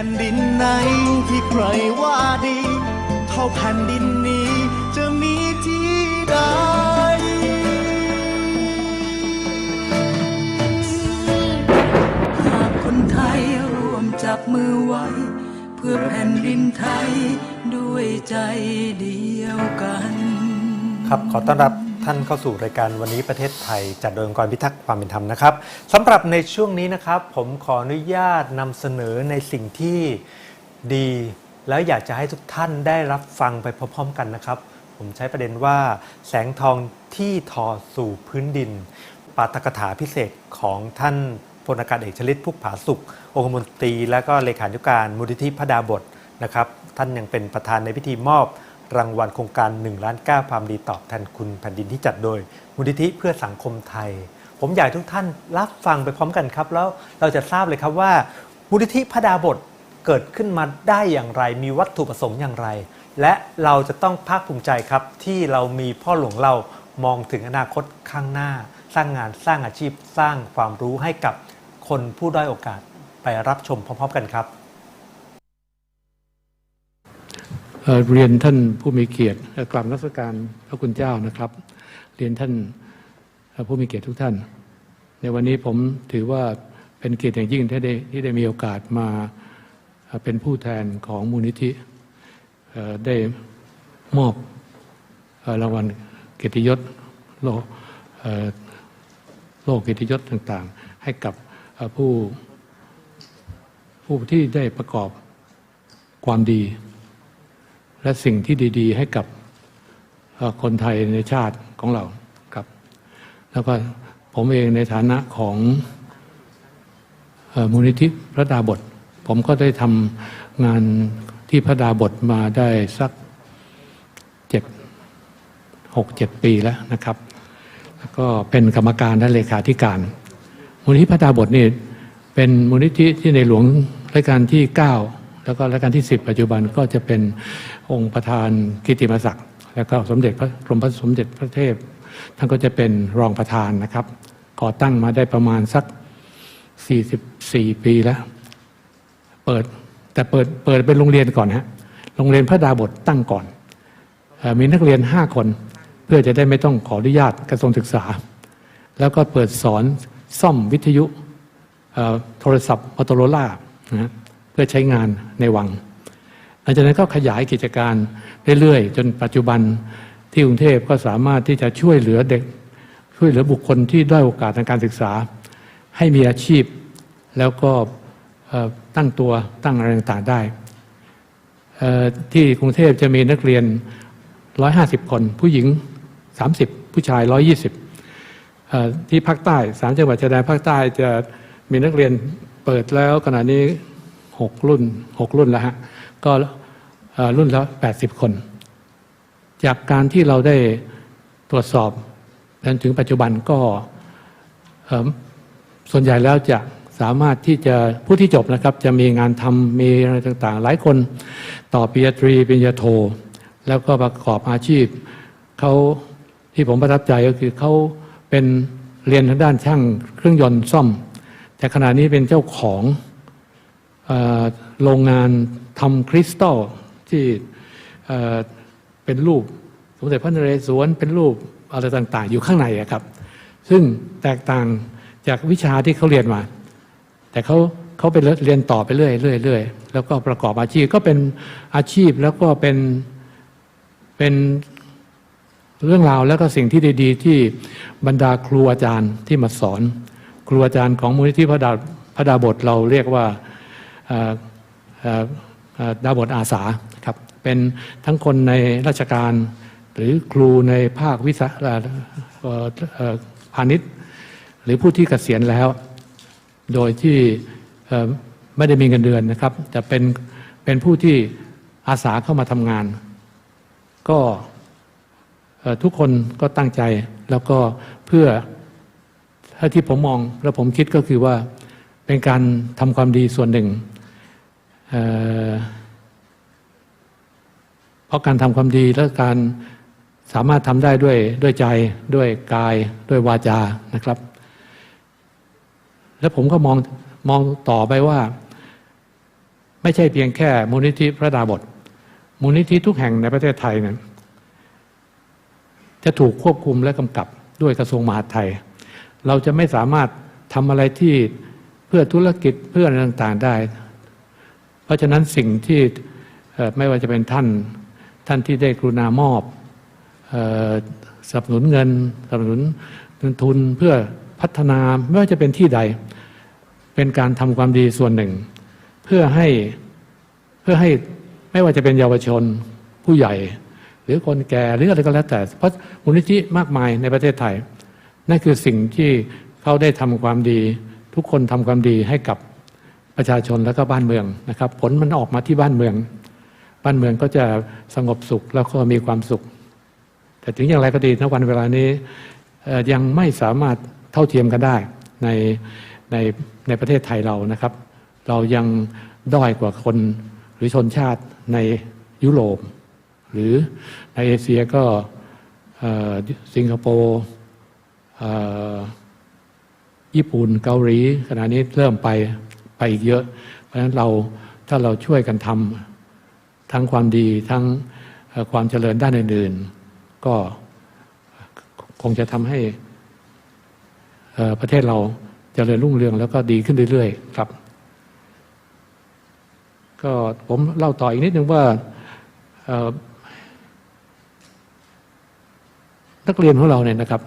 ผ่นดินไหนที่ใครว่าดี เท่าแผ่นดินนี้จะมีที่ใดหากคนไทยร่วมจับมือไว้ เพื่อแผ่นดินไทยด้วยใจเดียวกัน ครับขอต้อนรับ ท่านเข้าสู่รายการวันนี้ประเทศไทย จัดโดยองค์กรพิทักษ์ความเป็นธรรมนะครับสำหรับในช่วงนี้นะครับ ผมขออนุญาตนำเสนอในสิ่งที่ดี แล้วอยากจะให้ทุกท่านได้รับฟังไปพร้อมๆกันนะครับ ผมใช้ประเด็นว่า แสงทองที่ทอสู่พื้นดิน ปาฐกถาพิเศษของท่านพลอากาศเอกชลิตพุกผาสุข องคมนตรี และก็เลขาธิการมูลนิธิพระดาบทนะครับ ท่านยังเป็นประธานในพิธีมอบ รางวัลโครงการ 1 ล้าน9ความดีตอบแทนคุณแผ่นดินที่จัดโดยมูลนิธิเพื่อสังคมไทย ผมอยากทุกท่านรับฟังไปพร้อมกันครับ แล้วเราจะทราบเลยครับว่ามูลนิธิพระดาบทเกิดขึ้นมาได้อย่างไร มีวัตถุประสงค์อย่างไร และเราจะต้องภาคภูมิใจครับ ที่เรามีพ่อหลวงเรามองถึงอนาคตข้างหน้า สร้างงานสร้างอาชีพสร้างความรู้ให้กับคนผู้ด้อยโอกาสไปรับชมพร้อม ๆ กันครับ เรียนท่านผู้มีเกียรติเอ่อกราบนมัสการพระคุณเจ้านะครับ เรียนท่านผู้มีเกียรติทุกท่าน ในวันนี้ผมถือว่าเป็นเกียรติอย่างยิ่งที่ได้ที่ได้มีโอกาสมาเป็นผู้แทนของมูลนิธิได้มอบรางวัลเกียรติยศโลเอ่อโลกเกียรติยศต่างๆ ให้กับผู้ผู้ที่ได้ประกอบความดี และสิ่งที่ดี ๆ ให้กับคนไทยในชาติของเราครับ แล้วก็ผมเองในฐานะของมูลนิธิพระดาบท ผมก็ได้ทำงานที่พระดาบทมาได้สักเจ็ดหกเจ็ดปีแล้วนะครับ แล้วก็เป็นกรรมการและเลขาธิการ มูลนิธิพระดาบทนี่เป็นมูลนิธิที่ในหลวงรัชกาลที่ 9 แล้วก็รัชกาลที่ 10 ปัจจุบันก็จะเป็น องค์ประธานกิติมศักดิ์แล้วก็สมเด็จพระกรมพระสมเด็จพระเทพ ท่านก็จะเป็นรองประธานนะครับ ก่อตั้งมาได้ประมาณสัก 44 ปีแล้ว เปิดแต่เปิดเปิดเป็นโรงเรียนก่อนฮะโรงเรียนพระดาบทตั้งก่อน มีนักเรียน 5 คนเพื่อจะได้ไม่ต้องขออนุญาตกระทรวงศึกษา แล้วก็เปิดสอนซ่อมวิทยุโทรศัพท์มอโตโรล่านะเพื่อใช้งานในวัง ลังจากนั้นก็ขยายกิจการเรื่อยๆ จนปัจจุบันที่กรุงเทพก็สามารถที่จะช่วยเหลือเด็ก ช่วยเหลือบุคคลที่ได้อยโอกาสทางการศึกษา ให้มีอาชีพ แล้วก็ตั้งตัวตั้งอะไรต่างๆได้ที่กรุงเทพจะมีนักเรียน 150 คน ผู้หญิง 30 ผู้ชาย 120เอ่อที่ภาคใต้สามจังหวัดชายแดนภาคใต้จะมีนักเรียนเปิดแล้วขณะนี้หกรุ่นหกรุ่นแล้วฮะ ก็รุ่นละแปดสิบคน จากการที่เราได้ตรวจสอบจนถึงปัจจุบันก็ส่วนใหญ่แล้วจะสามารถที่จะผู้ที่จบนะครับ จะมีงานทำมีอะไรต่างๆ หลายคนต่อปริญญาตรีปริญญาโท แล้วก็ประกอบอาชีพเขาที่ผมประทับใจก็คือเขาเป็นเรียนทางด้านช่างเครื่องยนต์ซ่อม แต่ขณะนี้เป็นเจ้าของ โรงงานทำคริสตัลที่เอ่อเป็นรูปสมเด็จพระนเรศวรเป็นรูปอะไรต่าง ๆ อยู่ข้างในอะครับ ซึ่งแตกต่างจากวิชาที่เขาเรียนมา แต่เขาเขาไปเรียนต่อไปเรื่อยเรื่อยเรื่อยแล้วก็ประกอบอาชีพก็เป็นอาชีพแล้วก็เป็นเป็นเรื่องราวแล้วก็สิ่งที่ดี ๆ ที่บรรดาครูอาจารย์ที่มาสอน ครูอาจารย์ของมูลนิธิพระดาพระดาบทเราเรียกว่า ดาบทอาสาครับเป็นทั้งคนในราชการ หรือครูในภาควิสาเอ่อเอ่อเอ่อพาณิชย์ หรือผู้ที่เกษียณแล้ว โดยที่ไม่ได้มีเงินเดือนนะครับจะเป็นเป็นผู้ที่อาสาเข้ามาทำงาน ก็ทุกคนก็ตั้งใจแล้วก็เพื่อถ้าที่ผมมองและผมคิดก็คือว่าเป็นการทำความดีส่วนหนึ่ง เพราะการทำความดีและการสามารถทำได้ด้วยด้วยใจด้วยกายด้วยวาจานะครับ แล้วผมก็มองมองต่อไปว่า ไม่ใช่เพียงแค่มูลนิธิพระดาบทมูลนิธิทุกแห่งในประเทศไทยเนั้นจะถูกควบคุมและกำกับด้วยกระทรวงมหาดไทย เราจะไม่สามารถทำอะไรที่เพื่อธุรกิจเพื่ออะไรต่างๆได้ เพราะฉะนั้นสิ่งที่ไม่ว่าจะเป็นท่านท่านที่ได้กรุณามอบสนับสนุนเงินสนับสนุนเงินทุนเพื่อพัฒนาไม่ว่าจะเป็นที่ใด เป็นการทำความดีส่วนหนึ่ง เพื่อให้เพื่อให้ไม่ว่าจะเป็นเยาวชนผู้ใหญ่ หรือคนแก่หรืออะไรก็แล้วแต่ เพราะมูลนิธิมากมายในประเทศไทย นั่นคือสิ่งที่เขาได้ทำความดี ทุกคนทำความดีให้กับ ประชาชนและก็บ้านเมืองนะครับ ผลมันออกมาที่บ้านเมือง บ้านเมืองก็จะสงบสุขแล้วก็มีความสุข แต่ถึงอย่างไรก็ดีณวันเวลานี้ยังไม่สามารถเท่าเทียมกันได้ในในในประเทศไทยเรานะครับ เรายังด้อยกว่าคนหรือชนชาติในยุโรป หรือในเอเชียก็สิงคโปร์ญี่ปุ่นเกาหลีขณะนี้เริ่มไป ไปอีกเยอะ เพราะฉะนั้นเราถ้าเราช่วยกันทำทั้งความดีทั้งความเจริญด้านอื่นๆ ก็คงจะทำให้ประเทศเราเจริญรุ่งเรืองแล้วก็ดีขึ้นเรื่อยๆ ครับ ก็ผมเล่าต่ออีกนิดนึงว่านักเรียนของเราเนี่ยนะครับ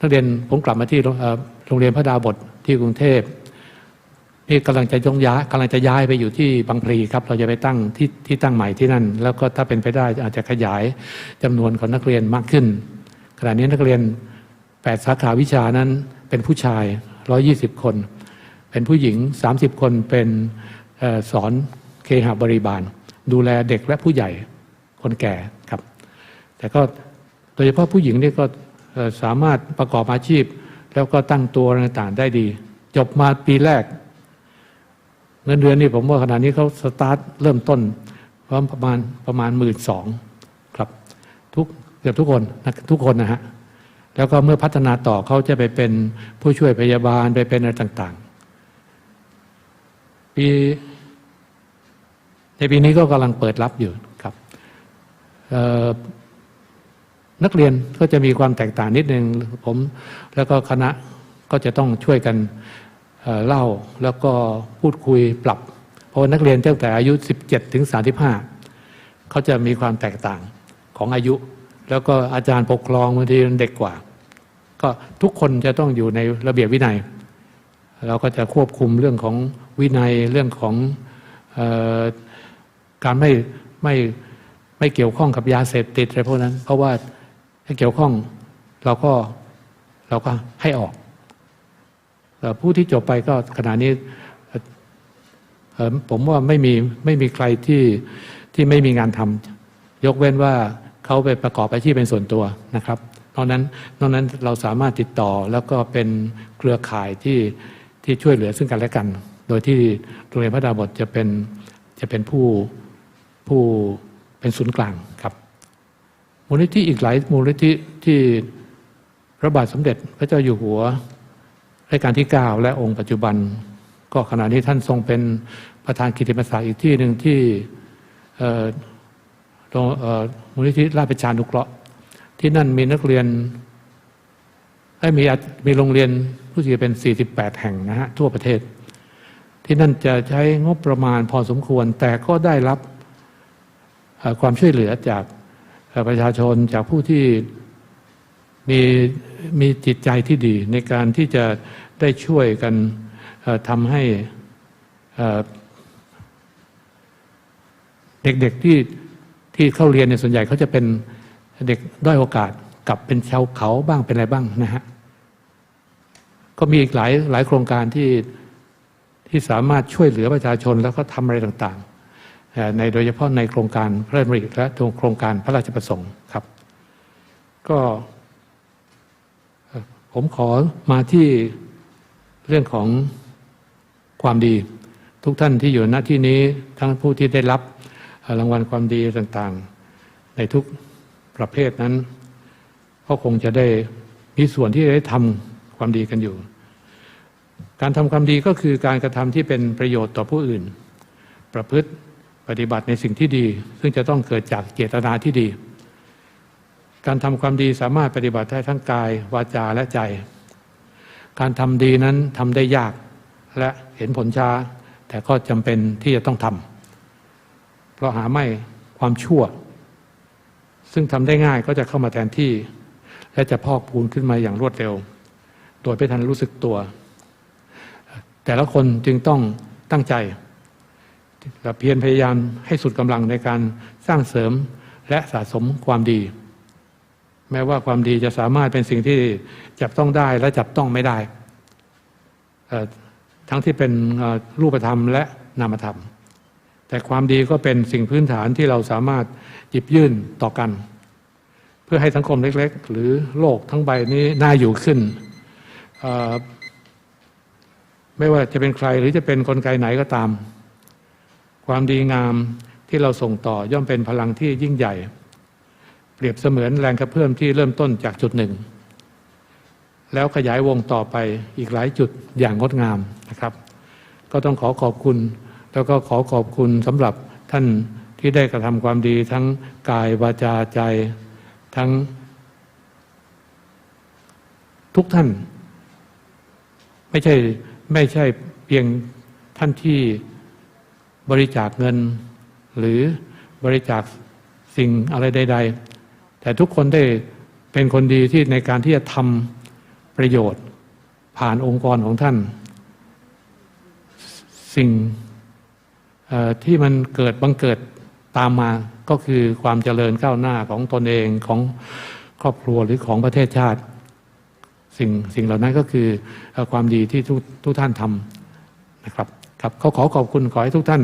นักเรียนผมกลับมาที่โรงเอ่อโรงเรียนพระดาบทที่กรุงเทพ นี่กำลังจะยงย้ายกำลังจะย้ายไปอยู่ที่บางพลีครับ เราจะไปตั้งที่ที่ตั้งใหม่ที่นั่น แล้วก็ถ้าเป็นไปได้อาจจะขยายจำนวนของนักเรียนมากขึ้น ขณะนี้นักเรียน 8 สาขาวิชานั้นเป็นผู้ชาย 120 คน เป็นผู้หญิง 30 คนเป็นออสอนเคหบริบาล ดูแลเด็กและผู้ใหญ่คนแก่ครับ แต่ก็โดยเฉพาะผู้หญิงนี่ก็สามารถประกอบอาชีพ แล้วก็ตั้งตัวต่างๆได้ดี จบมาปีแรก เงินเดือนนี่ผมว่าขณะนี้เขาสตาร์ทเริ่มต้นประมาณประมาณหมื่นสองครับทุกเกือบทุกคนทุกคนนะฮะแล้วก็เมื่อพัฒนาต่อเขาจะไปเป็นผู้ช่วยพยาบาลไปเป็นอะไรต่างๆปีในปีนี้ก็กำลังเปิดรับอยู่ครับนักเรียนก็จะมีความแตกต่างนิดนึงผมแล้วก็คณะก็จะต้องช่วยกัน เล่าแล้วก็พูดคุยปรับ เพราะนักเรียนตั้งแต่อายุ 17 ถึง 35 เขาจะมีความแตกต่างของอายุ แล้วก็อาจารย์ปกครองบางทีเด็กกว่า ก็ทุกคนจะต้องอยู่ในระเบียบวินัย เราก็จะควบคุมเรื่องของวินัยเรื่องของออการไม่ไม่ไม่เกี่ยวข้องกับยาเสพติดอะไรพวกนั้น เพราะว่าถ้าเกี่ยวข้องเราก็เราก็ให้ออก ผู้ที่จบไปก็ขณะนี้ผมว่าไม่มีไม่มีใครที่ที่ไม่มีงานทำยกเว้นว่าเขาไปประกอบอาชีพเป็นส่วนตัวนะครับนอกนั้นนอกนั้นเราสามารถติดต่อแล้วก็เป็นเครือข่ายที่ที่ช่วยเหลือซึ่งกันและกัน โดยที่โรงเรียนพระดาบทจะเป็นจะเป็นผู้ผู้เป็นศูนย์กลางครับ มูลนิธิอีกหลายมูลนิธิที่พระบาทสมเด็จพระเจ้าอยู่หัว รัชกาลที่ 9 และองค์ปัจจุบัน ก็ขณะนี้ท่านทรงเป็นประธานกิติมศักดิ์อีกที่หนึ่งที่โรงอ่อมูลนิธิราชประชานุเคราะห์ที่นั่นมีนักเรียนเอ้มีมีโรงเรียนผู้ที่เป็น 48 แห่งนะฮะทั่วประเทศ ที่นั่นจะใช้งบประมาณพอสมควร แต่ก็ได้รับความช่วยเหลือจากประชาชนจากผู้ที่มี มีจิตใจที่ดีในการที่จะได้ช่วยกันทำให้เด็กๆที่ที่เข้าเรียนในส่วนใหญ่เขาจะเป็นเด็กด้อยโอกาสกับเป็นชาวเขาบ้างเป็นอะไรบ้างนะฮะก็มีอีกหลายหลายโครงการที่ที่สามารถช่วยเหลือประชาชนแล้วก็ทำอะไรต่างๆ ในโดยเฉพาะในโครงการพระราชดำริและโครงการพระราชประสงค์ครับ ก็ ผมขอมาที่เรื่องของความดี ทุกท่านที่อยู่ณที่นี้ทั้งผู้ที่ได้รับรางวัลความดีต่างๆ ในทุกประเภทนั้น ก็คงจะได้มีส่วนที่ได้ทำความดีกันอยู่ การทำความดีก็คือการกระทำที่เป็นประโยชน์ต่อผู้อื่น ประพฤติปฏิบัติในสิ่งที่ดี ซึ่งจะต้องเกิดจากเจตนาที่ดี การทำความดีสามารถปฏิบัติได้ทั้งกาย วาจาและใจ การทำดีนั้นทำได้ยากและเห็นผลช้า แต่ก็จำเป็นที่จะต้องทำเพราะหาไม่ความชั่ว ซึ่งทำได้ง่ายก็จะเข้ามาแทนที่ และจะพอกพูนขึ้นมาอย่างรวดเร็ว โดยไม่ทันรู้สึกตัว แต่ละคนจึงต้องตั้งใจและเพียรพยายามให้สุดกำลังในการสร้างเสริมและสะสมความดี แม้ว่าความดีจะสามารถเป็นสิ่งที่จับต้องได้และจับต้องไม่ได้ ทั้งที่เป็นรูปธรรมและนามธรรม แต่ความดีก็เป็นสิ่งพื้นฐานที่เราสามารถหยิบยื่นต่อกัน เพื่อให้สังคมเล็ก ๆ หรือโลกทั้งใบนี้น่าอยู่ขึ้น ไม่ว่าจะเป็นใครหรือจะเป็นกลไกไหนก็ตาม ความดีงามที่เราส่งต่อย่อมเป็นพลังที่ยิ่งใหญ่ เปรียบเสมือนแรงกระเพื่อมที่เริ่มต้นจากจุดหนึ่ง แล้วขยายวงต่อไปอีกหลายจุดอย่างงดงามนะครับ ก็ต้องขอขอบคุณ แล้วก็ขอขอบคุณสำหรับท่านที่ได้กระทำความดีทั้งกายวาจาใจทั้งทุกท่าน ไม่ใช่ไม่ใช่เพียงท่านที่บริจาคเงิน หรือบริจาคสิ่งอะไรใด ๆ แต่ทุกคนได้เป็นคนดีที่ในการที่จะทำประโยชน์ผ่านองค์กรของท่าน สิ่งที่มันเกิดบังเกิดตามมาก็คือความเจริญก้าวหน้าของตนเองของครอบครัวหรือของประเทศชาติ สิ่งสิ่งเหล่านั้นก็คือความดีที่ทุกทุกท่านทำนะครับครับเขาขอขอบคุณขอให้ทุกท่าน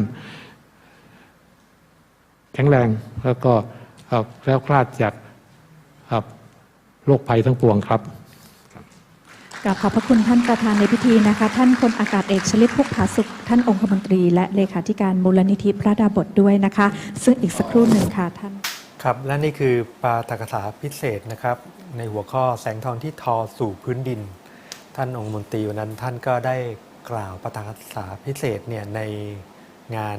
แข็งแรงแล้วก็แล้วคลาดจาก เอ่อโรคภัยทั้งปวงครับกราบขอบพระคุณท่านประธานในพิธีนะคะ ท่านพลอากาศเอกชลิตพุกผาสุข ท่านองคมนตรี และเลขาธิการมูลนิธิพระดาบทด้วยนะคะ ซึ่งอีกสักครู่หนึ่งค่ะท่าน ครับและนี่คือปาฐกถาพิเศษนะครับ ในหัวข้อแสงทองที่ทอสู่พื้นดิน ท่านองค์มนตรีวันนั้นท่านก็ได้กล่าวปาฐกถาพิเศษเนี่ยในงาน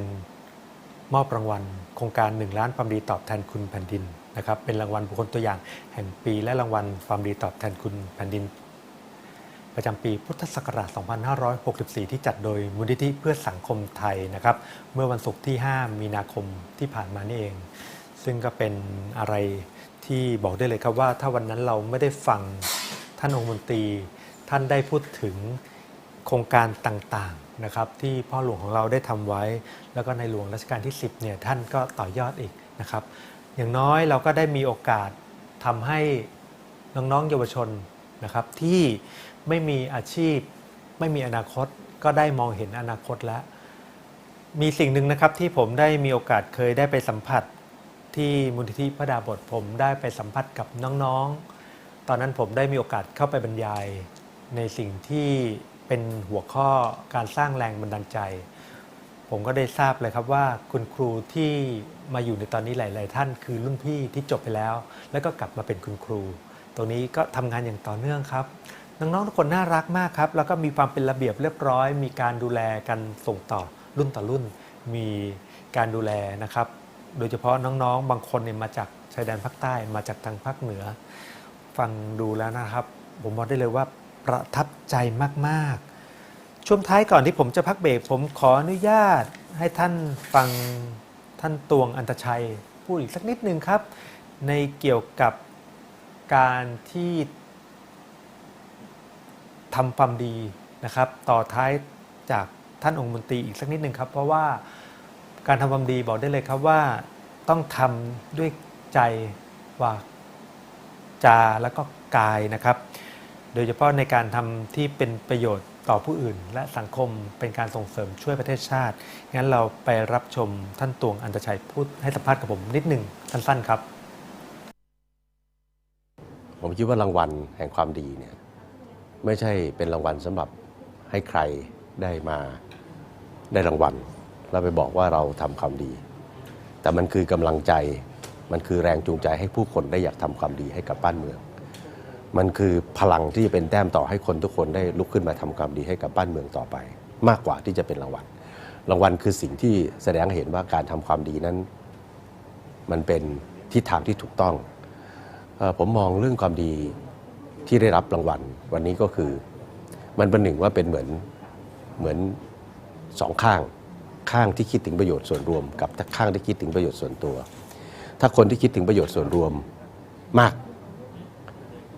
มอบรางวัล โครงการ 1 ล้านความดีตอบแทนคุณแผ่นดิน นะครับเป็นรางวัลบุคคลตัวอย่างแห่งปี และรางวัลความดีตอบแทนคุณแผ่นดิน ประจำปีพุทธศักราช 2564 ที่จัดโดยมูลนิธิเพื่อสังคมไทยนะครับเมื่อวันศุกร์ที่ 5 มีนาคมที่ผ่านมานี่เอง ซึ่งก็เป็นอะไรที่บอกได้เลยครับว่า ถ้าวันนั้นเราไม่ได้ฟังท่านองค์มนตรี ท่านได้พูดถึงโครงการต่างๆนะครับที่พ่อหลวงของเราได้ทำไว้ แล้วก็ในหลวงรัชกาลที่ 10เนี่ยท่านก็ต่อยอดอีกนะครับ อย่างน้อยเราก็ได้มีโอกาสทำให้น้องๆเยาวชนนะครับ ที่ไม่มีอาชีพ ไม่มีอนาคต ก็ได้มองเห็นอนาคตแล้ว มีสิ่งหนึ่งนะครับที่ผมได้มีโอกาสเคยได้ไปสัมผัส ที่มูลนิธิพระดาบทผมได้ไปสัมผัสกับน้องๆ ตอนนั้นผมได้มีโอกาสเข้าไปบรรยาย ในสิ่งที่เป็นหัวข้อการสร้างแรงบันดาลใจ ผมก็ได้ทราบเลยครับว่าคุณครูที่มาอยู่ในตอนนี้หลาย ๆ ท่านคือรุ่นพี่ที่จบไปแล้ว แล้วก็กลับมาเป็นคุณครู ตรงนี้ก็ทำงานอย่างต่อเนื่องครับน้องๆทุกคนน่ารักมากครับ แล้วก็มีความเป็นระเบียบเรียบร้อย มีการดูแลกันส่งต่อรุ่นต่อรุ่น มีการดูแลนะครับ โดยเฉพาะน้องๆ บางคนเนี่ยมาจากชายแดนภาคใต้มาจากทางภาคเหนือ ฟังดูแล้วนะครับ ผมบอกได้เลยว่าประทับใจมากๆ ช่วงท้ายก่อนที่ผมจะพักเบรกผมขออนุญาตให้ท่านฟังท่านตวงอันตชัย พูดอีกสักนิดนึงครับ ในเกี่ยวกับการที่ทำความดีนะครับ ต่อท้ายจากท่านองค์มนตรีอีกสักนิดนึงครับ เพราะว่าการทำความดีบอกได้เลยครับว่าต้องทำด้วยใจว่าจาแล้วก็กายนะครับ โดยเฉพาะในการทำที่เป็นประโยชน์ ต่อผู้อื่น และสังคมเป็นการส่งเสริมช่วยประเทศชาติ งั้นเราไปรับชมท่านตวงอันตชัยพูดให้สัมภาษณ์กับผมนิดหนึ่งสั้นๆครับ ผมคิดว่ารางวัลแห่งความดีเนี่ยไม่ใช่เป็นรางวัลสำหรับให้ใครได้มาได้รางวัลแล้วไปบอกว่าเราทำความดี แต่มันคือกำลังใจมันคือแรงจูงใจให้ผู้คนได้อยากทำความดีให้กับบ้านเมือง มันคือพลังที่จะเป็นแต้มต่อให้คนทุกคนได้ลุกขึ้นมาทำความดีให้กับบ้านเมืองต่อไป มากกว่าที่จะเป็นรางวัลรางวัลคือสิ่งที่แสดงให้เห็นว่าการทำความดีนั้น มันเป็นทิศทางที่ถูกต้อง ผมมองเรื่องความดีที่ได้รับรางวัล วันนี้ก็คือมันเป็นหนึ่งว่าเป็นเหมือนเหมือนสองข้างข้างที่คิดถึงประโยชน์ส่วนรวม กับข้างที่คิดถึงประโยชน์ส่วนตัว ถ้าคนที่คิดถึงประโยชน์ส่วนรวมมาก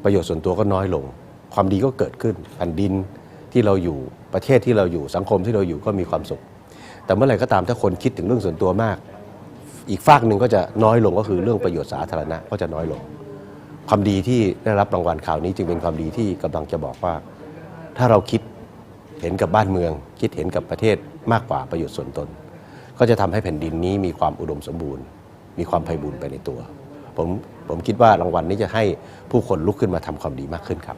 ประโยชน์ส่วนตัวก็น้อยลง ความดีก็เกิดขึ้นแผ่นดินที่เราอยู่ประเทศที่เราอยู่สังคมที่เราอยู่ก็มีความสุข แต่เมื่อไหร่ก็ตามถ้าคนคิดถึงเรื่องส่วนตัวมาก อีกฝากหนึ่งก็จะน้อยลงก็คือเรื่องประโยชน์สาธารณะก็จะน้อยลง ความดีที่ได้รับรางวัลข่าวนี้จึงเป็นความดีที่กำลังจะบอกว่า ถ้าเราคิดเห็นกับบ้านเมือง คิดเห็นกับประเทศมากกว่าประโยชน์ส่วนตน ก็จะทำให้แผ่นดินนี้มีความอุดมสมบูรณ์ มีความไพบูรณ์ไปในตัว ผม ผมคิดว่ารางวัลนี้จะให้ผู้คนลุกขึ้นมาทำความดีมากขึ้นครับ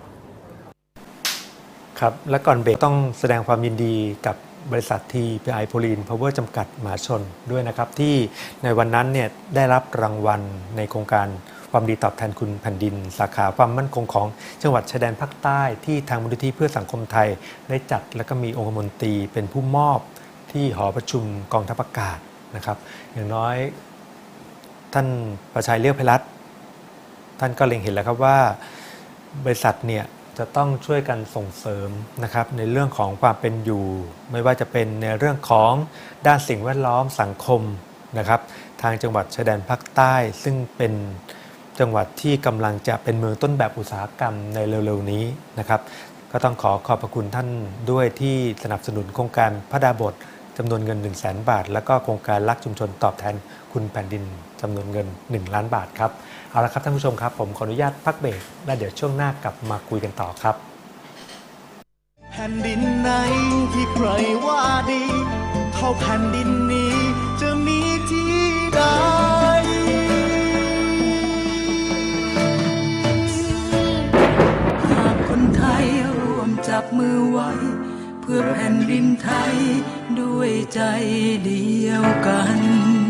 ครับ และก่อนเบรกต้องแสดงความยินดีกับบริษัท TPI โพลีนพาวเวอร์จำกัดมหาชนด้วยนะครับ ที่ในวันนั้นเนี่ยได้รับรางวัลในโครงการความดีตอบแทนคุณแผ่นดิน สาขาความมั่นคงของจังหวัดชายแดนภาคใต้ที่ทางมูลนิธิเพื่อสังคมไทยได้จัดและก็มีองคมนตรีเป็นผู้มอบที่หอประชุมกองทัพอากาศนะครับ อย่างน้อยท่านประชัยเลือกไพรัตน์ ท่านก็เล็งเห็นแล้วครับว่าบริษัทเนี่ยจะต้องช่วยกันส่งเสริมนะครับในเรื่องของความเป็นอยู่ ไม่ว่าจะเป็นในเรื่องของด้านสิ่งแวดล้อมสังคมนะครับทางจังหวัดชายแดนภาคใต้ ซึ่งเป็นจังหวัดที่กำลังจะเป็นเมืองต้นแบบอุตสาหกรรมในเร็วๆนี้นะครับ ก็ต้องขอขอบพระคุณท่านด้วยที่สนับสนุนโครงการพระดาบท จำนวนเงิน 1 0 0 0 0แบาท แล้วก็โครงการรักชุมชนตอบแทนคุณแผ่นดินจำนวนเงิน 1 ล้านบาทครับ เอาละครับท่านผู้ชมครับ ผมขออนุญาตพักเบรกและเดี๋ยวช่วงหน้ากลับมาคุยกันต่อครับ แผ่นดินไหนที่ใครว่าดี เท่าแผ่นดินนี้จะมีที่ใดหากคนไทยร่วมจับมือไว้ พื่อแผ่นดินไทยด้วยใจเดียวกัน